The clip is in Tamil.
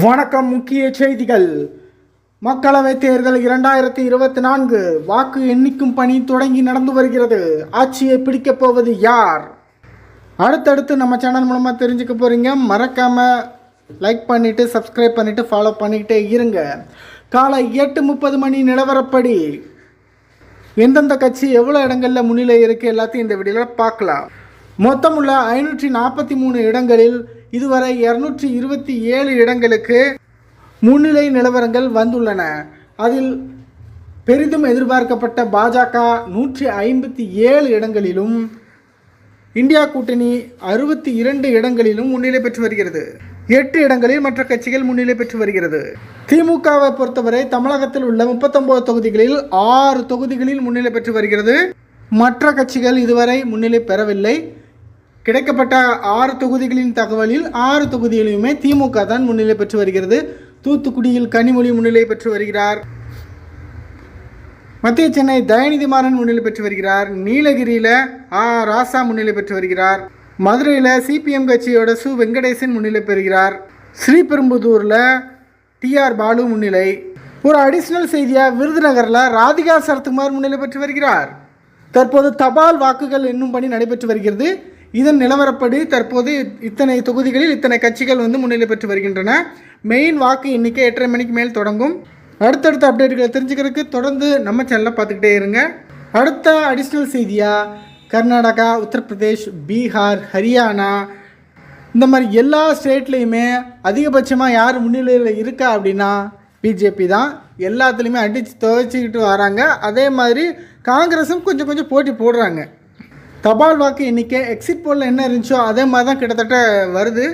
வணக்கம் முக்கிய செய்திகள். மக்களவைத் தேர்தல் இரண்டாயிரத்தி இருபத்தி நான்கு வாக்கு எண்ணிக்கும் பணி தொடங்கி நடந்து வருகிறது. ஆட்சியை பிடிக்கப் போவது யார்? அடுத்தடுத்து நம்ம சேனல் மூலமாக தெரிஞ்சுக்க போகிறீங்க மறக்காமல் லைக் பண்ணிவிட்டு சப்ஸ்கிரைப் பண்ணிவிட்டு ஃபாலோ பண்ணிக்கிட்டே இருங்க. காலை எட்டு முப்பது மணி நிலவரப்படி. எந்தெந்த கட்சி எவ்வளோ இடங்களில் முன்னிலை இருக்குது எல்லாத்தையும் இந்த வீடியோவில் பார்க்கலாம். மொத்தமுள்ள ஐநூற்றி நாற்பத்தி மூணு இடங்களில் இதுவரை இரநூற்றி இருபத்தி ஏழு இடங்களுக்கு முன்னிலை நிலவரங்கள் வந்துள்ளன. அதில் பெரிதும் எதிர்பார்க்கப்பட்ட பாஜக நூற்றி ஐம்பத்தி ஏழு இடங்களிலும் இந்தியா கூட்டணி அறுபத்தி இரண்டு இடங்களிலும் முன்னிலை பெற்று வருகிறது. எட்டு இடங்களில் மற்ற கட்சிகள் முன்னிலை பெற்று வருகிறது. திமுகவை பொறுத்தவரை தமிழகத்தில் உள்ள முப்பத்தொன்பது தொகுதிகளில் ஆறு தொகுதிகளில் முன்னிலை பெற்று வருகிறது. மற்ற கட்சிகள் இதுவரை முன்னிலை பெறவில்லை. கிடைக்கப்பட்ட ஆறு தொகுதிகளின் தகவலில் ஆறு தொகுதிகளிலுமே திமுக தான் முன்னிலை பெற்று வருகிறது. தூத்துக்குடியில் கனிமொழி முன்னிலை பெற்று வருகிறார். மத்திய சென்னை தயாநிதி மாறன் முன்னிலை பெற்று வருகிறார். நீலகிரியில் ஆ ராசா முன்னிலை பெற்று வருகிறார். மதுரையில் சிபிஎம் கட்சியோட சு வெங்கடேசன் முன்னிலை பெறுகிறார். ஸ்ரீபெரும்புதூரில் டிஆர் பாலு முன்னிலை. ஒரு அடிஷ்னல் செய்தியாக விருதுநகரில் ராதிகா சரத்குமார் முன்னிலை பெற்று வருகிறார். தற்போது தபால் வாக்குகள் என்னும் பணி நடைபெற்று வருகிறது. இதன் நிலவரப்படி தற்போது இத்தனை தொகுதிகளில் இத்தனை கட்சிகள் வந்து முன்னிலை பெற்று வருகின்றன. மெயின் வாக்கு எண்ணிக்கை எட்டரை மணிக்கு மேல் தொடங்கும். அடுத்தடுத்த அப்டேட்டுகளை தெரிஞ்சுக்கிறதுக்கு தொடர்ந்து நம்ம சேனலை பார்த்துக்கிட்டே இருங்க. அடுத்த அடிஷ்னல் செய்தியாக கர்நாடகா உத்தரப்பிரதேஷ் பீகார் ஹரியானா. இந்த மாதிரி எல்லா ஸ்டேட்லேயுமே அதிகபட்சமாக யார் முன்னிலையில் இருக்கா அப்படின்னா பிஜேபி தான். எல்லாத்துலேயுமே அடித்து துவைச்சிக்கிட்டு வராங்க. அதே மாதிரி காங்கிரஸும் கொஞ்சம் கொஞ்சம் போட்டி போடுறாங்க. தபால் வாக்கு எண்ணிக்கை எக்ஸிட் போலில் என்ன இருந்துச்சோ அதே மாதிரி தான் கிட்டத்தட்ட வருது.